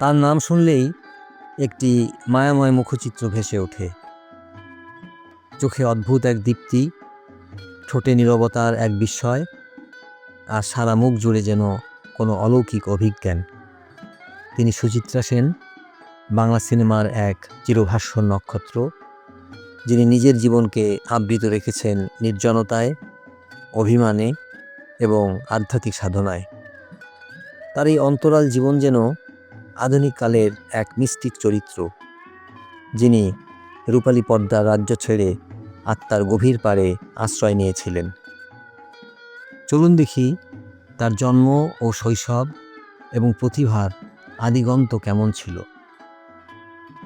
তার নাম শুনলেই একটি মায়াময় মুখচিত্র ভেসে ওঠে। চোখে অদ্ভুত এক দীপ্তি, ঠোঁটে নীরবতার এক বিস্ময়, আর সারা মুখ জুড়ে যেন কোনো অলৌকিক অভিজ্ঞান। তিনি সুচিত্রা সেন, বাংলা সিনেমার এক চিরভাষ্য নক্ষত্র, যিনি নিজের জীবনকে আবৃত রেখেছেন নির্জনতায়, অভিমানে এবং আধ্যাত্মিক সাধনায়। তার এই অন্তরাল জীবন যেন আধুনিক কালের এক মিস্টিক চরিত্র, যিনি রূপালী পর্দার রাজ্য ছেড়ে আত্মার গভীর পারে আশ্রয় নিয়েছিলেন। চলুন দেখি তার জন্ম ও শৈশব এবং প্রতিভার আদিগন্ত কেমন ছিল।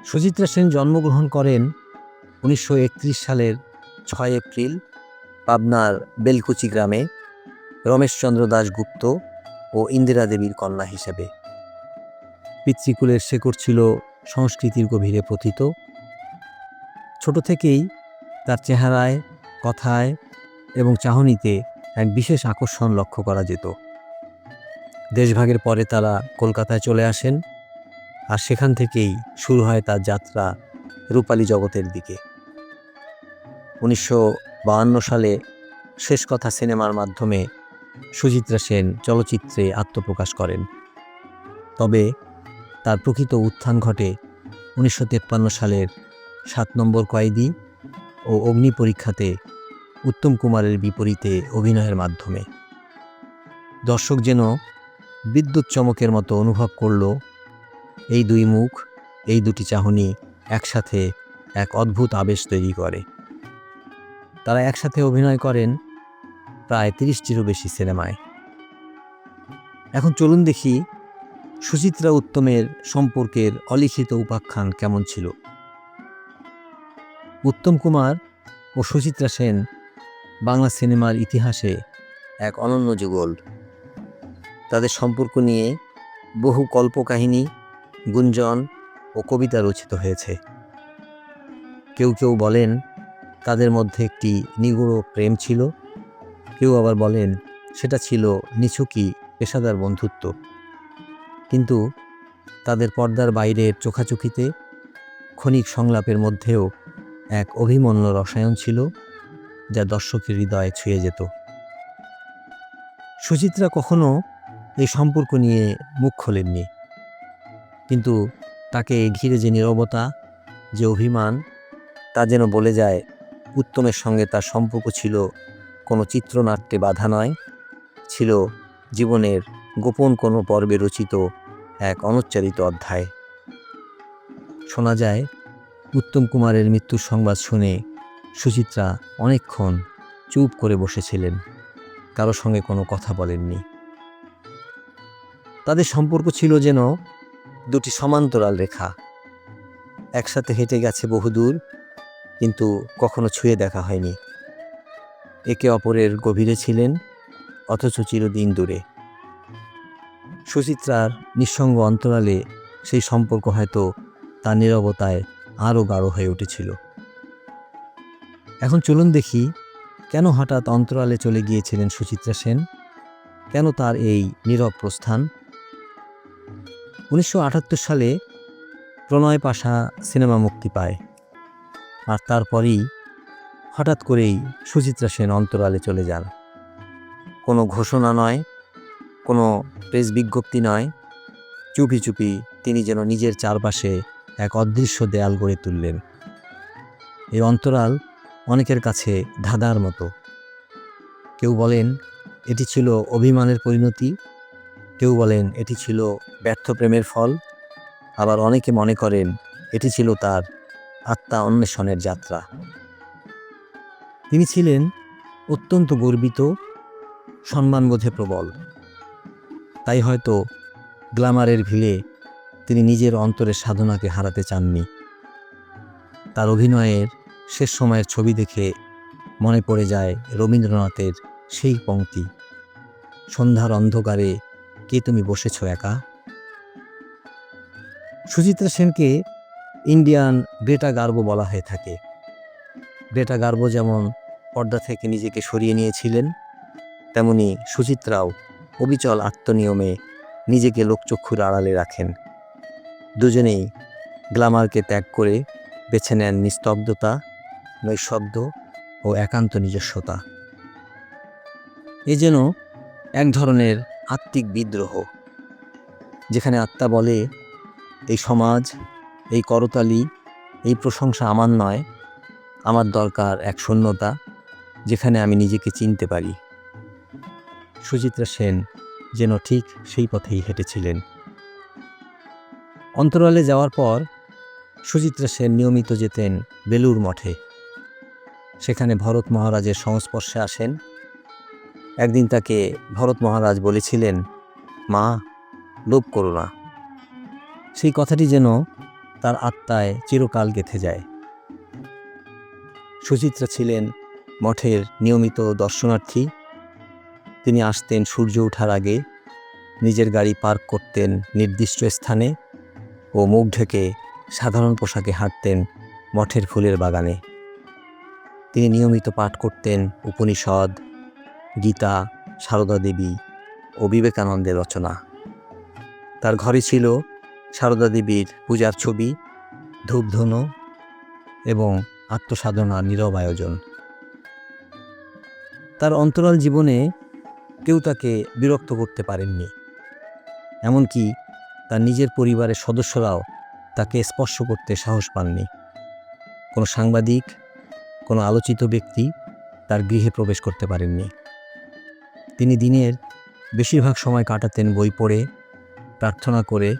সুচিত্রা সেন জন্মগ্রহণ করেন উনিশশো একত্রিশ সালের ছয় এপ্রিল, পাবনার বেলকুচি গ্রামে। রমেশচন্দ্র দাশগুপ্ত ও ইন্দিরা দেবীর কন্যা হিসেবে। পিতৃকুলের শেকড় ছিল সংস্কৃতির গভীরে পথিত ছোট থেকেই তার চেহারায়, কথায় এবং চাহনিতে এক বিশেষ আকর্ষণ লক্ষ্য করা যেত। দেশভাগের পরে তারা কলকাতায় চলে আসেন আর সেখান থেকেই শুরু হয় তার যাত্রা রূপালী জগতের দিকে। উনিশশো সালে শেষ কথা সিনেমার মাধ্যমে সুচিত্রা সেন চলচ্চিত্রে আত্মপ্রকাশ করেন। তবে তার প্রকৃত উত্থান ঘটে উনিশশো সালের সাত নম্বর কয়েদি ও অগ্নি পরীক্ষাতে উত্তম কুমারের বিপরীতে অভিনয়ের মাধ্যমে। দর্শক যেন বিদ্যুৎ চমকের মতো অনুভব করল, এই দুই মুখ, এই দুটি চাহনি একসাথে এক অদ্ভুত আবেশ তৈরি করে। তারা একসাথে অভিনয় করেন প্রায় তিরিশটিরও বেশি সিনেমায়। এখন চলুন দেখি সুচিত্রা উত্তমের সম্পর্কের অলিখিত উপাখ্যান কেমন ছিল? উত্তম কুমার ও সুচিত্রা সেন বাংলা সিনেমার ইতিহাসে এক অনন্য যুগল। তাদের সম্পর্ক নিয়ে বহু কল্পকাহিনী, গুঞ্জন ও কবিতা রচিত হয়েছে। কেউ কেউ বলেন তাদের মধ্যে একটি নিগুড় প্রেম ছিল, কেউ আবার বলেন সেটা ছিল নিছুকি পেশাদার বন্ধুত্ব। কিন্তু তাদের পর্দার বাইরের চোখাচোখিতে ক্ষণিক সংলাপের মধ্যেও এক অভিমন্য রসায়ন ছিল, যা দর্শকের হৃদয়ে ছুঁয়ে যেত। সুচিত্রা কখনো এই সম্পর্ক নিয়ে মুখ খোলেননি, কিন্তু তাকে ঘিরে যে নীরবতা, যে অভিমান, তা যেন বলে যায়, উত্তমের সঙ্গে তার সম্পর্ক ছিল কোনো চিত্রনাট্যে বাধা নয়, ছিল জীবনের গোপন কোনো পর্বে রচিত এক অনুচ্চারিত অধ্যায়। শোনা যায়, উত্তম কুমারের মৃত্যুর সংবাদ শুনে সুচিত্রা অনেকক্ষণ চুপ করে বসেছিলেন, কারও সঙ্গে কোনো কথা বলেননি। তাদের সম্পর্ক ছিল যেন দুটি সমান্তরাল রেখা। একসাথে হেঁটে গেছে বহুদূর, কিন্তু কখনো ছুঁয়ে দেখা হয়নি। একে অপরের গভীরে ছিলেন, অথচ চিরদিন দূরে। সুচিত্রার নিঃসঙ্গ অন্তরালে সেই সম্পর্ক হয়তো তার নীরবতায় আরও গাঢ় হয়ে উঠেছিল। এখন চলুন দেখি কেন হঠাৎ অন্তরালে চলে গিয়েছিলেন সুচিত্রা সেন? কেন তার এই নীরব প্রস্থান? উনিশশো আটাত্তর সালে প্রণয় পাশা সিনেমা মুক্তি পায় আর তারপরেই হঠাৎ করেই সুচিত্রা সেন অন্তরালে চলে যান। কোনো ঘোষণা নয় কোনো প্রেস বিজ্ঞপ্তি নয়। চুপি চুপি তিনি যেন নিজের চারপাশে এক অদৃশ্য দেয়াল গড়ে তুললেন। এই অন্তরাল অনেকের কাছে ধাঁধার মতো। কেউ বলেন, এটি ছিল অভিমানের পরিণতি। কেউ বলেন, এটি ছিল ব্যর্থ প্রেমের ফল। আবার অনেকে মনে করেন, এটি ছিল তার আত্মা অন্বেষণের যাত্রা। তিনি ছিলেন অত্যন্ত গর্বিত, সম্মানবোধে প্রবল। তাই হয়তো গ্ল্যামারের ভিড়ে তিনি নিজের অন্তরের সাধনাকে হারাতে চাননি। তার অভিনয়ের শেষ সময়ের ছবি দেখে মনে পড়ে যায় রবীন্দ্রনাথের সেই পংক্তি সন্ধ্যার অন্ধকারে কে তুমি বসেছ একা? সুচিত্রা সেনকে ইন্ডিয়ান গ্রেটা গার্ব বলা হয়ে থাকে। গ্রেটা গার্ব যেমন পর্দা থেকে নিজেকে সরিয়ে নিয়েছিলেন, তেমনি সুচিত্রাও অবিচল আত্মনিয়মে নিজেকে লোকচক্ষুর আড়ালে রাখেন। দুজনেই গ্লামারকে ত্যাগ করে বেছে নেন নিস্তব্ধতা, নৈশব্দ ও একান্ত নিজস্বতা। এ যেন এক ধরনের আত্মিক বিদ্রোহ, যেখানে আত্মা বলে, এই সমাজ, এই করতালি, এই প্রশংসা আমার নয়, আমার দরকার এক শূন্যতা, যেখানে আমি নিজেকে চিনতে পারি। সুচিত্রা সেন যেন ঠিক সেই পথেই হেঁটেছিলেন। অন্তরালে যাওয়ার পর সুচিত্রা সেন নিয়মিত যেতেন বেলুর মঠে। সেখানে ভরত মহারাজের সংস্পর্শে আসেন। একদিন তাকে ভরত মহারাজ বলেছিলেন, মা, লোভ করো না। সেই কথাটি যেন তার আত্মায় চিরকাল গেঁথে যায়। সুচিত্রা ছিলেন মঠের নিয়মিত দর্শনার্থী। তিনি আসতেন সূর্য ওঠার আগে, নিজের গাড়ি পার্ক করতেন নির্দিষ্ট স্থানে ও মুখ ঢেকে সাধারণ পোশাকে হাঁটতেন মঠের ফুলের বাগানে। তিনি নিয়মিত পাঠ করতেন উপনিষদ, গীতা, সারদা দেবী ও বিবেকানন্দের রচনা। তার ঘরে ছিল সারদা দেবীর পূজার ছবি, ধূপধনু এবং আত্মসাধনার নীরব আয়োজন। তার অন্তরাল জীবনে কেউ তাকে বিরক্ত করতে পারেননি। এমনকি তার নিজের পরিবারের সদস্যরাও তাকে স্পর্শ করতে সাহস পাননি। কোনো সাংবাদিক, কোনো আলোচিত ব্যক্তি তার গৃহে প্রবেশ করতে পারেননি। তিনি দিনের বেশিরভাগ সময় কাটাতেন বই পড়ে, প্রার্থনা করে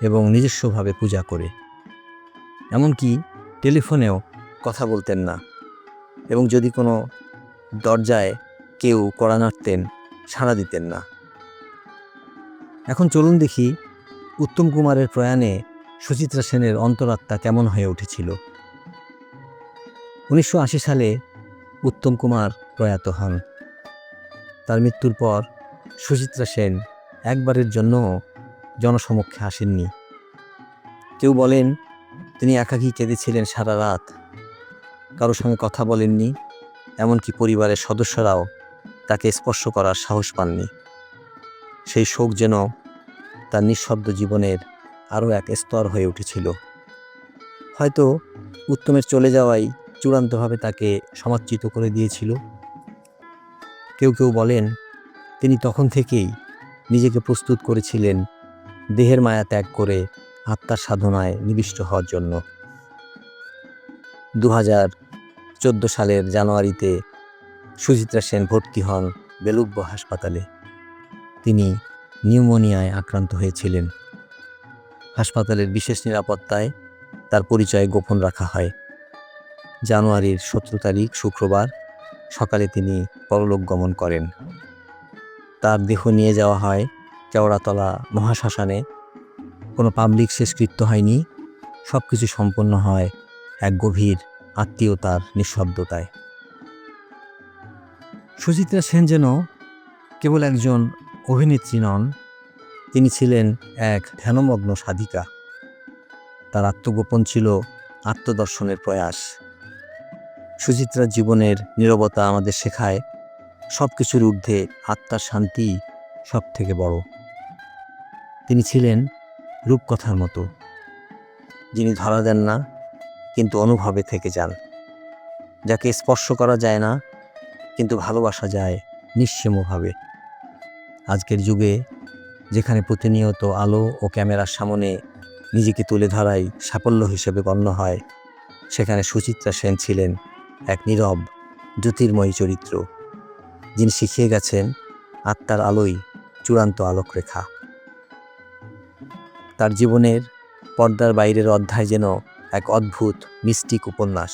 এবং নিজস্বভাবে পূজা করে। এমনকি টেলিফোনেও কথা বলতেন না এবং যদি কোনো দরজায় কেউ কড়া নাড়তেন সাড়া দিতেন না। এখন চলুন দেখি উত্তম কুমারের প্রয়াণে সুচিত্রা সেনের অন্তরাত্মা কেমন হয়ে উঠেছিল। উনিশশো আশি সালে উত্তম কুমার প্রয়াত হন। তার মৃত্যুর পর সুচিত্রা সেন একবারের জন্য জনসমক্ষে আসেননি। কেউ বলেন, তিনি একাকী কেঁদেছিলেন সারা রাত। কারোর সঙ্গে কথা বলেননি, এমনকি পরিবারের সদস্যরাও তাকে স্পর্শ করার সাহস পাননি। সেই শোক যেন তার নিঃশব্দ জীবনের আরও এক স্তর হয়ে উঠেছিল। হয়তো উত্তমের চলে যাওয়াই চূড়ান্তভাবে তাকে সমাদচিত করে দিয়েছিল। কেউ কেউ বলেন, তিনি তখন থেকেই নিজেকে প্রস্তুত করেছিলেন দেহের মায়া ত্যাগ করে আত্মার সাধনায় নিবিষ্ট হওয়ার জন্য। দু হাজার চোদ্দ সালের জানুয়ারিতে সুচিত্রা সেন ভর্তি হন বেলুব্য হাসপাতালে। তিনি নিউমোনিয়ায় আক্রান্ত হয়েছিলেন। হাসপাতালের বিশেষ নিরাপত্তায় তার পরিচয় গোপন রাখা হয়। জানুয়ারির সতেরো তারিখ, শুক্রবার সকালে তিনি পরলোক গমন করেন। তার দেহ নিয়ে যাওয়া হয় কেওড়াতলা মহাশ্মশানে। কোনো পাবলিক শেষকৃত্য হয়নি। সব কিছু সম্পন্ন হয় এক গভীর আত্মীয়তার নিঃশব্দতায়। সুচিত্রা সেন যেন কেবল একজন অভিনেত্রী নন, তিনি ছিলেন এক ধ্যানমগ্ন সাধিকা। তার আত্মগোপন ছিল আত্মদর্শনের প্রয়াস। সুচিত্রার জীবনের নীরবতা আমাদের শেখায় সব কিছুর ঊর্ধ্বে আত্মার শান্তি সব থেকে বড়। তিনি ছিলেন রূপকথার মতো। যিনি ধরা দেন না, কিন্তু অনুভবে থেকে যান। যাকে স্পর্শ করা যায় না কিন্তু ভালোবাসা যায় নিঃসীমভাবে। আজকের যুগে যেখানে প্রতিনিয়ত আলো ও ক্যামেরার সামনে নিজেকে তুলে ধরাই সাফল্য হিসেবে গণ্য হয়, সেখানে সুচিত্রা সেন ছিলেন এক নীরব, জ্যোতির্ময়ী চরিত্র। যিনি শিখিয়ে গেছেন আত্মার আলোই চূড়ান্ত আলোকরেখা। তার জীবনের পর্দার বাইরের অধ্যায় যেন এক অদ্ভুত মিস্টিক উপন্যাস।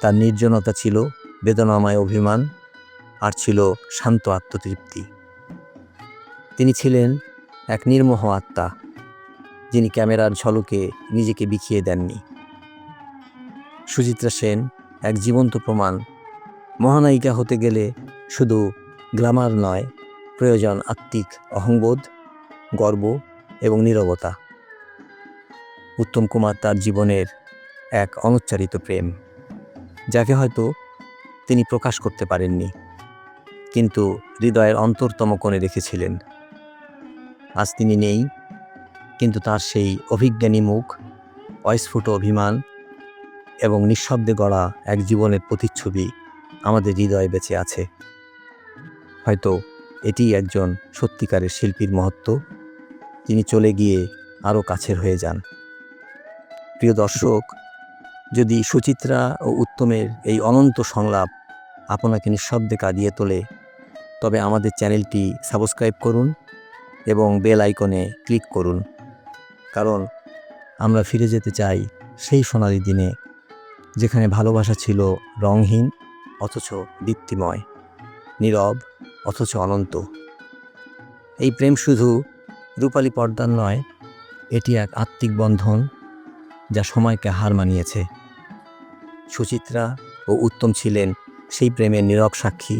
তার নির্জনতা ছিল বেদনাময় অভিমান আর ছিল শান্ত আত্মতৃপ্তি। তিনি ছিলেন এক নির্মোহ আত্মা, যিনি ক্যামেরার ঝলকে নিজেকে বিখিয়ে দেননি। সুচিত্রা সেন এক জীবন্ত প্রমাণ, মহানায়িকা হতে গেলে শুধু গ্ল্যামার নয়, প্রয়োজন আত্মিক অহংবোধ, গর্ব এবং নীরবতা। উত্তম কুমার তার জীবনের এক অনুচ্চারিত প্রেম, যাকে হয়তো তিনি প্রকাশ করতে পারেননি। কিন্তু হৃদয়ের অন্তরতম কোণে রেখেছিলেন আজ তিনি নেই, কিন্তু তার সেই অভিজ্ঞানী মুখ, অস্ফুট অভিমান এবং নিঃশব্দে গড়া এক জীবনের প্রতিচ্ছবি আমাদের হৃদয়ে বেঁচে আছে। হয়তো এটি একজন সত্যিকারের শিল্পীর মহত্ব তিনি চলে গিয়ে আরও কাছের হয়ে যান। প্রিয় দর্শক, যদি সুচিত্রা ও উত্তমের এই অনন্ত সংলাপ আপনাকে নিঃশব্দে কাঁদিয়ে তোলে। তবে আমাদের চ্যানেলটি সাবস্ক্রাইব করুন এবং বেল আইকনে ক্লিক করুন। কারণ আমরা ফিরে যেতে চাই সেই সোনালি দিনে, যেখানে ভালোবাসা ছিল রংহীন অথচ দীপ্তিময়, নীরব, অথচ অনন্ত। এই প্রেম শুধু রূপালী পর্দার নয়, এটি এক আত্মিক বন্ধন যা সময়কে হার মানিয়েছে। সুচিত্রা ও উত্তম ছিলেন সেই প্রেমের নীরব সাক্ষী,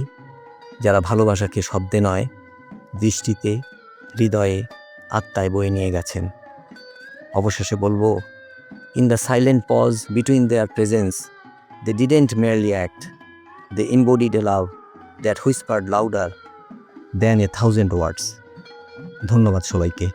যারা ভালোবাসাকে শব্দে নয়, দৃষ্টিতে, হৃদয়ে, আত্মায় বয়ে নিয়ে গেছেন। অবশেষে বলব in the silent pause between their presence they didn't merely act they embodied a love that whispered louder than a thousand words ধন্যবাদ সবাইকে।